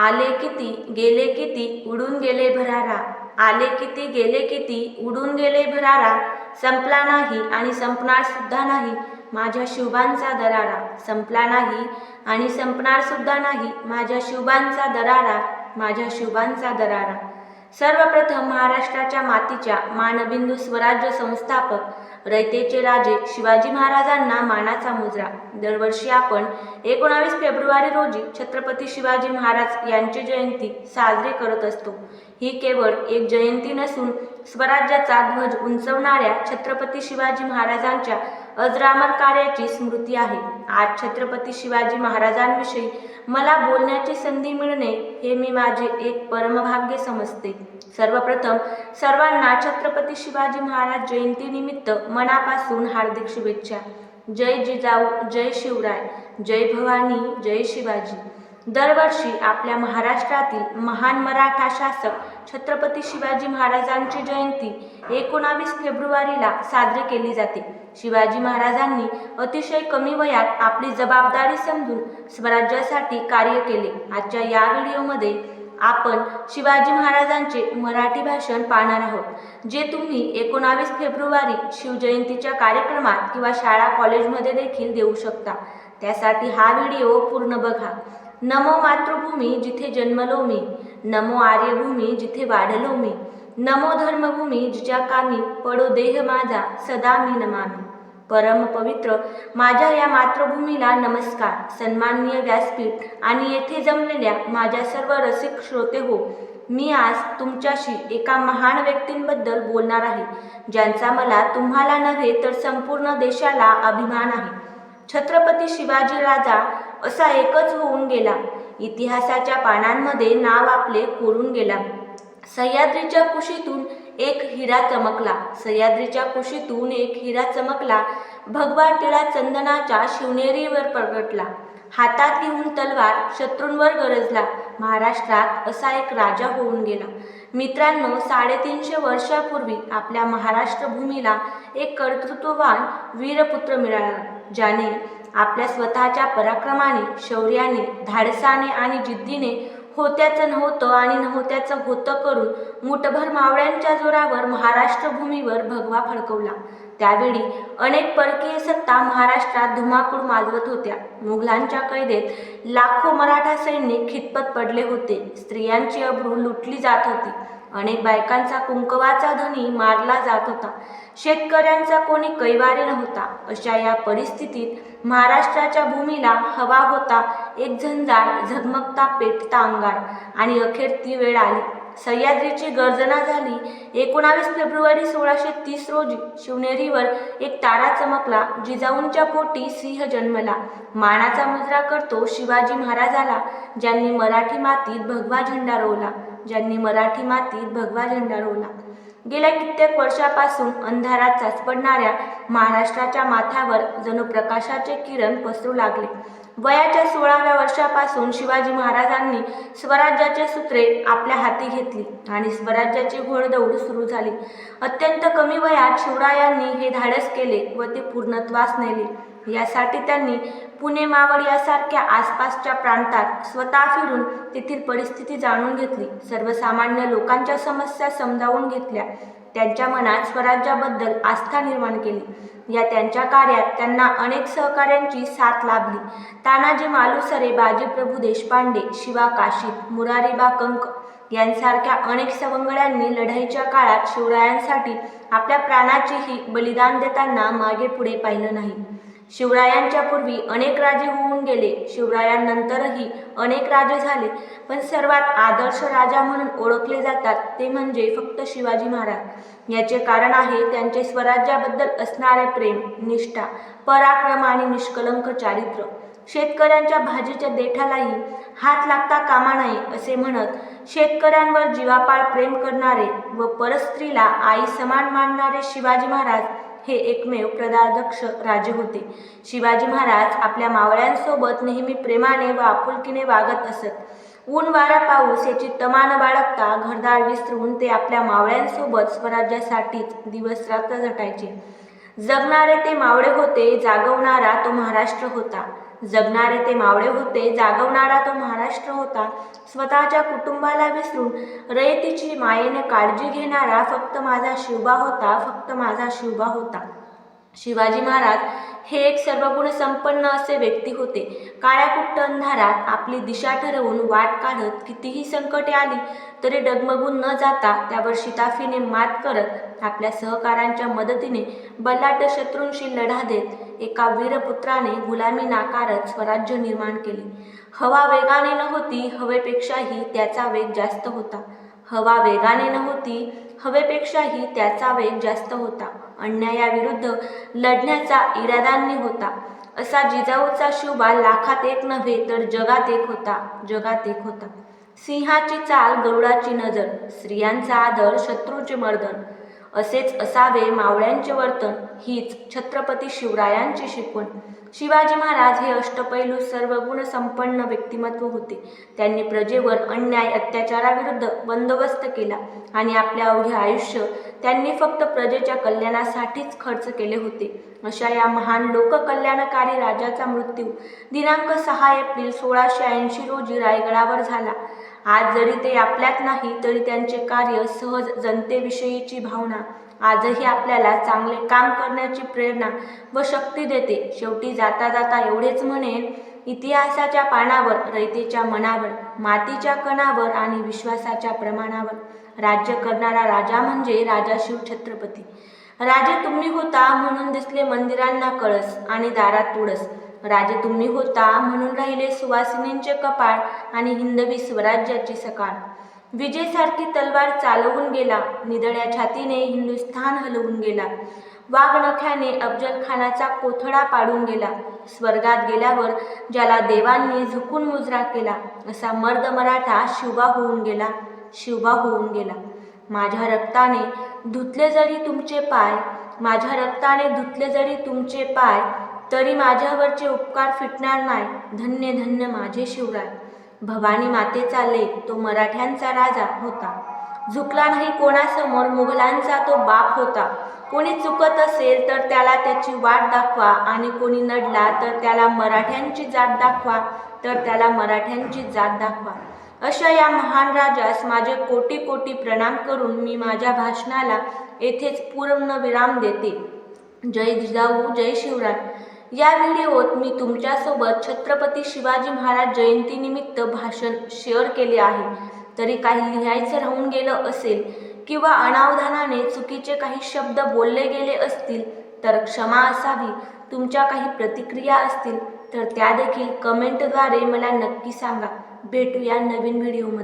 आले किती गेले किती उडून गेले भरारा. आले किती गेले किती उडून गेले भरारा. संपला नाही आणि संपणार सुद्धा नाही माझ्या शुभांचा दरारा. संपला नाही आणि संपणार सुद्धा नाही माझ्या शुभांचा दरारा. माझ्या शुभांचा दरारा. सर्वप्रथम महाराष्ट्राच्या मातीच्या मानबिंदू स्वराज्य संस्थापक रयतेचे राजे शिवाजी महाराजांना मानाचा मुजरा. दरवर्षी आपण एकोणावीस फेब्रुवारी रोजी छत्रपती शिवाजी महाराज यांची जयंती साजरी करत असतो. ही केवळ एक जयंती नसून स्वराज्याचा ध्वज उंचवणाऱ्या छत्रपती शिवाजी महाराजांच्या अजरामर कार्याची स्मृती आहे. आज छत्रपती शिवाजी महाराजांविषयी मला बोलण्याची संधी मिळणे हे मी माझे एक परमभाग्य समजते. सर्वप्रथम सर्वांना छत्रपती शिवाजी महाराज जयंतीनिमित्त मनापासून हार्दिक शुभेच्छा. जय जिजाऊ जय शिवराय जय भवानी जय शिवाजी. दरवर्षी आपल्या महाराष्ट्रातील महान मराठा शासक छत्रपती शिवाजी महाराजांची जयंती एकोणावीस फेब्रुवारीला साजरी केली जाते. शिवाजी महाराजांनी अतिशय कमी वयात आपली जबाबदारी समजून स्वराज्यासाठी कार्य केले. आजच्या या व्हिडिओमध्ये आपण शिवाजी महाराजांचे मराठी भाषण पाहणार आहोत जे तुम्ही एकोणावीस फेब्रुवारी शिवजयंतीच्या कार्यक्रमात किंवा शाळा कॉलेजमध्ये देखील देऊ शकता. त्यासाठी हा व्हिडिओ पूर्ण बघा. नमो मातृभूमी जिथे जन्मलो मी नमो आर्यभूमी जिथे वाढलो मी नमो धर्मभूमी जिच्या कामी पडो देह माझा सदा मी नमामी. परम पवित्र माझ्या या मातृभूमीला नमस्कार. सन्माननीय व्यासपीठ आणि येथे जमलेल्या माझ्या सर्व रसिक श्रोते हो मी आज तुमच्याशी एका महान व्यक्तींबद्दल बोलणार आहे ज्यांचा मला तुम्हाला नव्हे तर संपूर्ण देशाला अभिमान आहे. छत्रपती शिवाजी राजा असा एकच होऊन गेला. इतिहासाच्या पानांमध्ये नाव आपले कोरून गेला. सह्याद्रीच्या कुशीतून एक हिरा चमकला. सह्याद्रीच्या कुशीतून एक हिरा चमकला. भगवा टिळा चंदनाच्या शिवनेरीवर प्रगटला हातात घेऊन तलवार शत्रूंवर गरजला. महाराष्ट्रात असा एक राजा होऊन गेला. मित्रांनो साडेतीनशे वर्षापूर्वी आपल्या महाराष्ट्र भूमीला एक कर्तृत्ववान वीरपुत्र मिळाला ज्याने आपल्या स्वतःच्या पराक्रमाने शौर्याने धाडसाने आणि जिद्दीने होत्याचं नव्हतं आणि नव्हत्याचं होतं करून मुठभर मावळ्यांच्या जोरावर महाराष्ट्रभूमीवर भगवा फडकवला. त्यावेळी अनेक परकीय सत्ता महाराष्ट्रात धुमाकूळ माजवत होत्या. मुघलांच्या कैदेत लाखो मराठा सैनिक खितपत पडले होते. स्त्रियांची अब्रू लुटली जात होती. अनेक बायकांचा कुंकवाचा धनी मारला जात होता. शेतकऱ्यांचा कोणी कैवारी नव्हता. अशा या परिस्थितीत महाराष्ट्राच्या भूमीला हवा होता एक झंझाळ झगमगता पेटता अंगार. आणि अखेर ती वेळ आली. सह्याद्रीची गर्जना झाली. एकोणावीस फेब्रुवारी सोळाशे तीस रोजी शिवनेरीवर एक तारा चमकला जिजाऊंच्या पोटी सिंह जन्मला. मानाचा मुजरा करतो शिवाजी महाराजाला ज्यांनी मराठी मातीत भगवा झेंडा रोवला. ज्यांनी मराठी मातीत भगवा झेंडा रोवला. गेल्या कित्येक वर्षापासून अंधारात चाचपडणाऱ्या महाराष्ट्राच्या माथ्यावर जणू प्रकाशाचे किरण पसरू लागले. वयाच्या सोळाव्या वर्षापासून शिवाजी महाराजांनी स्वराज्याचे सूत्रे आपल्या हाती घेतली आणि स्वराज्याची घोडदौड सुरू झाली. अत्यंत कमी वयात शिवरायांनी हे धाडस केले व ते पूर्णत्वास नेले. यासाठी त्यांनी पुणे मावळ यासारख्या आसपासच्या प्रांतात स्वतः फिरून तेथील परिस्थिती जाणून घेतली. सर्वसामान्य लोकांच्या समस्या समजावून घेतल्या. त्यांच्या मनात स्वराज्याबद्दल आस्था निर्माण केली. या त्यांच्या कार्यात त्यांना अनेक सहकाऱ्यांची साथ लाभली. तानाजी मालुसरे बाजीप्रभू देशपांडे शिवा काशीद मुरारीबा कंक यांसारख्या अनेक सवंगड्यांनी लढाईच्या काळात शिवरायांसाठी आपल्या प्राणाचेही बलिदान देताना मागे पुढे पाहिलं नाही. शिवरायांच्या पूर्वी अनेक राजे होऊन गेले. शिवरायांनंतरही अनेक राजे झाले. पण सर्वात आदर्श राजा म्हणून ओळखले जातात ते म्हणजे फक्त शिवाजी महाराज. याचे कारण आहे त्यांचे स्वराज्याबद्दल असणारे प्रेम निष्ठा पराक्रम आणि निष्कलंक चारित्र्य शेतकऱ्यांच्या भाजीच्या देठालाही हात लागता कामा नये असे म्हणत शेतकऱ्यांवर जीवापाळ प्रेम करणारे व परस्त्रीला आई समान मानणारे शिवाजी महाराज हे एकमेव प्रदाध्यक्ष राजे होते. शिवाजी महाराज आपल्या मावळ्यांसोबत नेहमी प्रेमाने व आपुलकीने वागत असत. ऊन वारा पाऊस याची तमान बाळगता घरदार विसरून ते आपल्या मावळ्यांसोबत स्वराज्यासाठीच दिवस रात्र झटायचे जगणारे ते मावळे होते जागवणारा तो महाराष्ट्र होता. जगणारे ते मावळे होते जागवणारा तो महाराष्ट्र होता. स्वतःच्या कुटुंबाला विसरून रयतीची मायेने काळजी घेणारा फक्त माझा शिवबा होता फक्त माझा शिवबा होता. शिवाजी महाराज हे एक सर्वगुण संपन्न असे व्यक्ती होते. काळ्या कुट्ट अंधारात आपली दिशा ठरवून वाट काढत कितीही संकटे आली तरी डगमगून न जाता त्यावर शिताफीने मात करत आपल्या सहकारांच्या मदतीने बलाढ्य शत्रूंशी लढा देत एका वीरपुत्राने गुलामी नाकारत स्वराज्य निर्माण केले. हवा वेगाने नव्हती हवेपेक्षाही त्याचा वेग जास्त होता. हवा वेगाने नव्हती हवेपेक्षाही त्याचा वेग जास्त होता अन्यायाविरुद्ध लढण्याचा इरादांनी होता. असा जिजाऊचा शिवबा लाखात एक नव्हे तर जगात एक होता जगात एक होता. सिंहाची चाल गरुडाची नजर स्त्रियांचा आदर शत्रूचे मर्दन. असेच असावे मावळ्यांचे वर्तन हीच छत्रपती शिवरायांची शिकवण. शिवाजी महाराज हे अष्टपैलू सर्व संपन्न व्यक्तिमत्व होते. त्यांनी प्रजेवर अन्याय अत्याचाराविरुद्ध बंदोबस्त केला आणि आपले अवघे आयुष्य त्यांनी फक्त प्रजेच्या कल्याणासाठीच खर्च केले होते. अशा या महान लोककल्याणकारी राजाचा मृत्यू दिनांक सहा एप्रिल सोळाशे ऐंशी रोजी रायगडावर झाला. आज जरी ते आपल्यात नाही तरी त्यांचे कार्य सहज जनतेविषयीची भावना. आजही आपल्याला चांगले काम करण्याची प्रेरणा व शक्ती देते. शेवटी जाता जाता एवढेच म्हणेन इतिहासाच्या पानावर रयतेच्या मनावर मातीच्या कणावर आणि विश्वासाच्या प्रमाणावर. राज्य करणारा राजा म्हणजे राजा शिव छत्रपती राजे तुम्ही होता म्हणून दिसले मंदिरांना कळस आणि दारात तुळस. राजे तुम्ही होता म्हणून राहिले सुवासिनींचे कपाळ आणि हिंदवी स्वराज्याची सकाळ. विजेसारखी तलवार चालवून गेला निदळ्या छातीने हिंदुस्थान हलवून गेला. वाघनख्याने अफजल खानाचा कोथळा पाडून गेला. स्वर्गात गेल्यावर ज्याला देवांनी झुकून मुजरा केला असा मर्द मराठा शिवबा होऊन गेला शिवबा होऊन गेला. माझ्या रक्ताने धुतले जरी तुमचे पाय माझ्या रक्ताने धुतले जरी तुमचे पाय तरी माझ्यावरचे उपकार फिटणार नाही. धन्य धन्य माझे शिवराय. भवानी मातेचा लेख तो मराठ्यांचा राजा होता. झुकला नाही कोणासमोर मुघलांचा तो बाप होता. कोणी चुकत असेल तर त्याला त्याची वाट दाखवा आणि कोणी नडला तर त्याला मराठ्यांची जात दाखवा तर त्याला मराठ्यांची जात दाखवा. अशा या महान राजास माझे कोटी कोटी प्रणाम करून मी माझ्या भाषणाला येथेच पूर्ण विराम देते. जय जिजाऊ जय शिवराय. या व्हिडिओत मी तुमच्यासोबत छत्रपती शिवाजी महाराज जयंतीनिमित्त भाषण शेअर केले आहे. तरी काही लिहायचं राहून गेलं असेल किंवा अनावधानाने चुकीचे काही शब्द बोलले गेले असतील तर क्षमा असावी. तुमच्या काही प्रतिक्रिया असतील तर त्या देखील कमेंटद्वारे मला नक्की सांगा. भेटूया नवीन व्हिडिओमध्ये.